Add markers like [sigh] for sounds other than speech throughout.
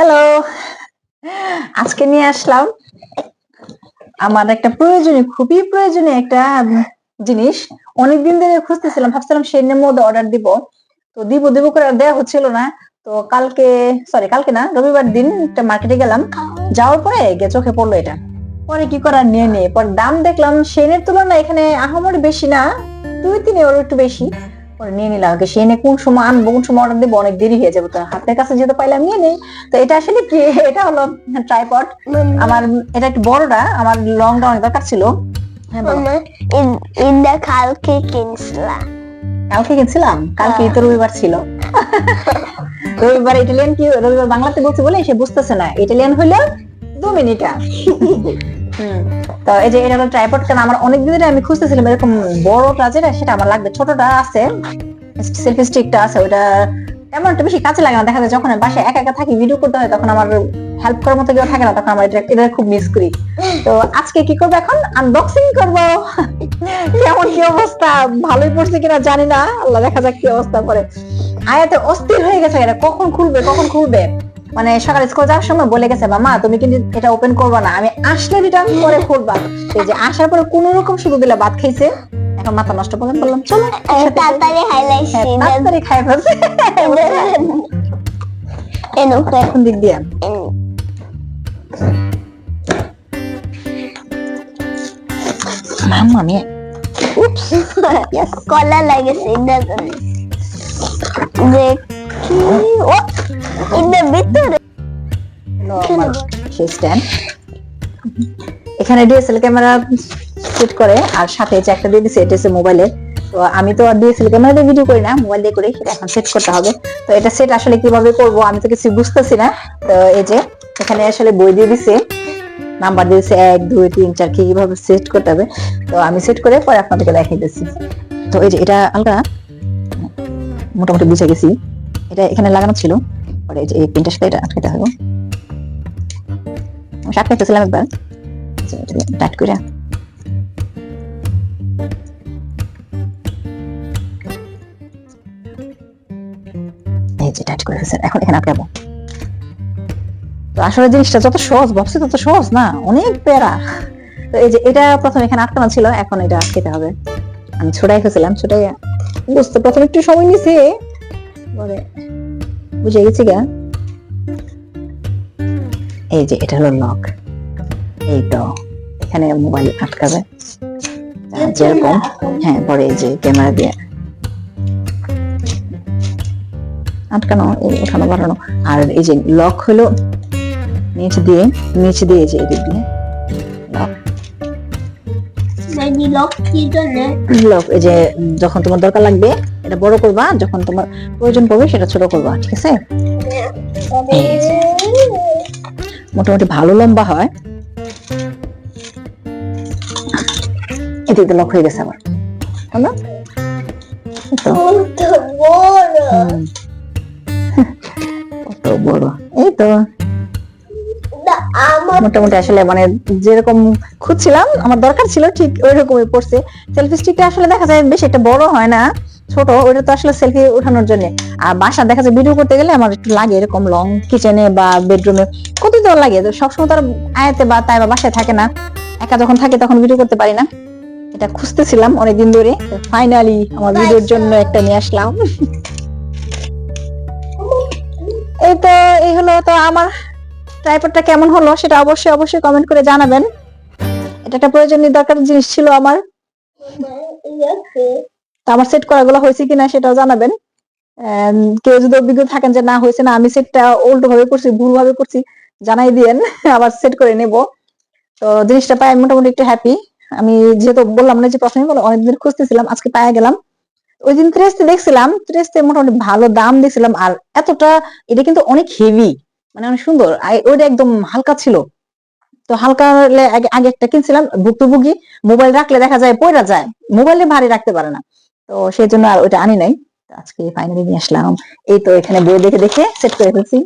Hello আজকে নিয়ে আসলাম আমার একটা প্রয়োজনীয়, খুবই প্রয়োজনীয় একটা জিনিস। অনেকদিন ধরে খুঁজতেছিলাম, ভাবছিলাম সেনের মধ্যে অর্ডার দিব। তো দিব দিব করে দেওয়া হচ্ছিল না। তো কালকে সরি কালকে না, রবিবার দিন একটা মার্কেটে গেলাম। যাওয়ার পরে চোখে পড়ল এটা। পরে কি করার নিয়ে নিয়ে পরে দাম দেখলাম সেনের তুলনায় এখানে আহামরি বেশি না। দুই, তিন এর একটু বেশি। পরে নিয়ে নিলাম। আগে সেনে কোন সময় আনব কোন সময় অর্ডার দেবো অনেক দেরি হয়ে যাবে তো। হাতের কাছে যেহেতু পাইলাম নিয়ে নেই। তো এটা আসলে কি? [laughs] এটা হলো ট্রাইপড আমার এটা একটু বড়টা আমার লংটা অনেক দরকার ছিল। হ্যাঁ ইন্দা কালকে কিনছিলাম। কালকে গেছিলাম কালকে তো রবিবার ছিল। [laughs] রবিবার ইটালিয়ান কি রবিবার বাংলাতে বলছে বলে সে বুঝতেছে না। ইটালিয়ান হইল দু মিনিটা। [laughs] তো এই যে আমার অনেক আমি খুঁজতেছিলাম এরকম বড়টা যেটা সেটা আমার লাগবে, ছোটটা আছে সেলফি স্টিকটা আছে ওটা তেমন একটা বেশি লাগে না। দেখা যায় যখন বাসায় একা একা থাকি ভিডিও করতে হয়, তখন আমার হেল্প করার মতো কেউ থাকে না, তখন আমার এটা এটা খুব মিস করি। তো আজকে কি করব এখন? আনবক্সিং করব। কেমন কি অবস্থা? ভালোই পড়ছে কিনা জানি না। আল্লাহ দেখা যাক কি অবস্থা করে আয়াতে অস্থির হয়ে গেছে এটা কখন খুলবে কখন খুলবে? মানে সকালে স্কুল যাওয়ার সময় বলে গেছে মামা তুমি কিন্তু এটা ওপেন করবে না। আমি আসলে রিটার্ন করে খুলবা এই যে আসার পরে কোন রকম শুধু দিলে ভাত খাইছে। এখন মাথা নষ্ট করলাম বললাম চলো একসাথে তাড়াতাড়ি হাইলাইট হ্যাঁ, তাড়াতাড়ি খাই ফেলছে এনো কোন দিক দিয়ে। মাম্মা কলা লাগেছে এখানে ক্যামেরা সেট করে, আর সাথে যে একটা দিয়ে দিছে এটা মোবাইলে তো আমি তো ক্যামেরা দিয়ে ভিডিও করি না মোবাইল দিয়ে করি সেটা এখন সেট করতে হবে। তো এটা সেট আসলে কীভাবে করব আমি তো কিছু বুঝতেছি না। তো এই যে, এখানে আসলে বই দিয়ে দিছে নাম্বার দিয়েছে এক, দুই, তিন, চার, কি কীভাবে সেট করতে হবে। তো আমি সেট করে পরে আপনাদেরকে দেখাই দিচ্ছি। তো এই যে এটা আলগা, মোটামুটি বুঝে গেছি। এটা এখানে লাগানো ছিল। পরে এই পিনটার সাথে এটা আটকাতে হবে। আমি শার্ট পেতেছিলাম একবার। টাইট করে। এই যে টাইট করে এখন এখানে আটকাবো। তো আসলে জিনিসটা যত সহজ ভাবছি তত সহজ না, অনেক প্যারা। তো এই যে এটা প্রথমে এখানে আটকানো ছিল, এখন এটা আটকেতে হবে। আমি ছোটাই ফেছিলাম ছোটাই বুঝতে, প্রথমে একটু সময় নিছে। পরে। বুঝে গেছি গা? এই যে এটা হলো লক এই তো এখানে মোবাইল আটকাবে। যেরকম হ্যাঁ পরে এই যে ক্যামেরা দিয়ে আটকানো এই ওঠানো বাড়ানো। আর এই যে লক হলো নিচে দিয়ে নিচে দিয়ে যে এদিক দিয়ে। লক জন্য? লক এই যে যখন তোমার দরকার লাগবে এটা বড় করবা, যখন তোমার প্রয়োজন পড়বে সেটা ছোট করবা, ঠিক আছে? মোটামুটি ভালো লম্বা হয়। এদিকে লক হয়ে গেছে আবার। মোটামুটি আসলে মানে যেরকম খুঁজছিলাম, আমার দরকার ছিল ঠিক ওই রকমই পড়ছে সেলফি স্টিকটা আসলে দেখা যায় বেশ একটা বড় হয় না। ছোট ওটা তো আসলে সেলফি ওঠানোর জন্য। আর বাসা দেখা যায় ভিডিও করতে গেলে আমার একটু লাগে এরকম লং কিচেনে বা বেডরুমে কত তো লাগে? সবসময় তো আর আয়াতে বা তাই বা বাসায় থাকে না। একা যখন থাকে তখন ভিডিও করতে পারি না। এটা খুঁজতেছিলাম অনেকদিন ধরে। ফাইনালি আমার ভিডিওর জন্য একটা নিয়ে আসলাম। এই তো এই হলো তো আমার ট্রাইপডটা কেমন হলো সেটা অবশ্যই অবশ্যই কমেন্ট করে জানাবেন। এটা একটা প্রয়োজনীয় দরকার জিনিস ছিল আমার। আমার সেট করাগুলো হয়েছে কিনা সেটাও জানাবেন। কেউ যদি অভিজ্ঞ থাকেন যে না, হয়েছে না, আমি সেটটা উল্টো ভাবে করছি ভুল ভাবে করছি, জানাই দিয়েন, [laughs] আবার সেট করে নেব। তো জিনিসটা পাই আমি মোটামুটি একটু হ্যাপি আমি যেহেতু বললাম না যে প্রথমে বলো, অনেকদিন খুঁজতেছিলাম, আজকে পাওয়া গেলাম। ওই দিন ট্রেসতে দেখছিলাম ট্রেসতে মোটামুটি ভালো দাম দিয়েছিলাম, আর এতটা এটা কিন্তু অনেক হেভি মানে অনেক সুন্দর। ওইটা একদম হালকা ছিল। তো হালকা হলে আগে আগে একটা কিনছিলাম, ভুক্তভোগী, মোবাইল রাখলে দেখা যায় পয়রা যায়, মোবাইলে ভারী রাখতে পারে না। তো সেই জন্য আর ওইটা আনি নাই। আজকে ফাইনালি নিয়ে আসলাম। এই তো এখানে বই দেখে দেখে সেট করে ফেলছি।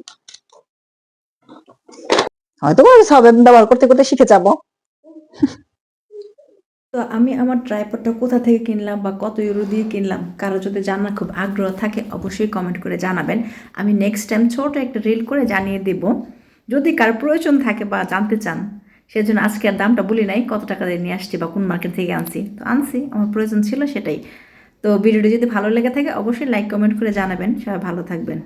হয়তো হবে ব্যবহার করতে করতে শিখে যাব। তো আমি আমার ট্রাইপডটা কোথা থেকে কিনলাম বা কত ইউরো দিয়ে কিনলাম, কারও যদি জানার খুব আগ্রহ থাকে অবশ্যই কমেন্ট করে জানাবেন। আমি নেক্সট টাইম ছোট একটা রিল করে জানিয়ে দেব। যদি কার প্রয়োজন থাকে বা জানতে চান, সেজন্য আজকে আর দামটা বলি নাই, কত টাকা দিয়ে নিয়ে আসছি বা কোন মার্কেট থেকে আনছি। তো আনছি, আমার প্রয়োজন ছিল সেটাই। তো ভিডিওটি যদি ভালো লেগে থাকে অবশ্যই লাইক কমেন্ট করে জানাবেন। সবাই ভালো থাকবেন।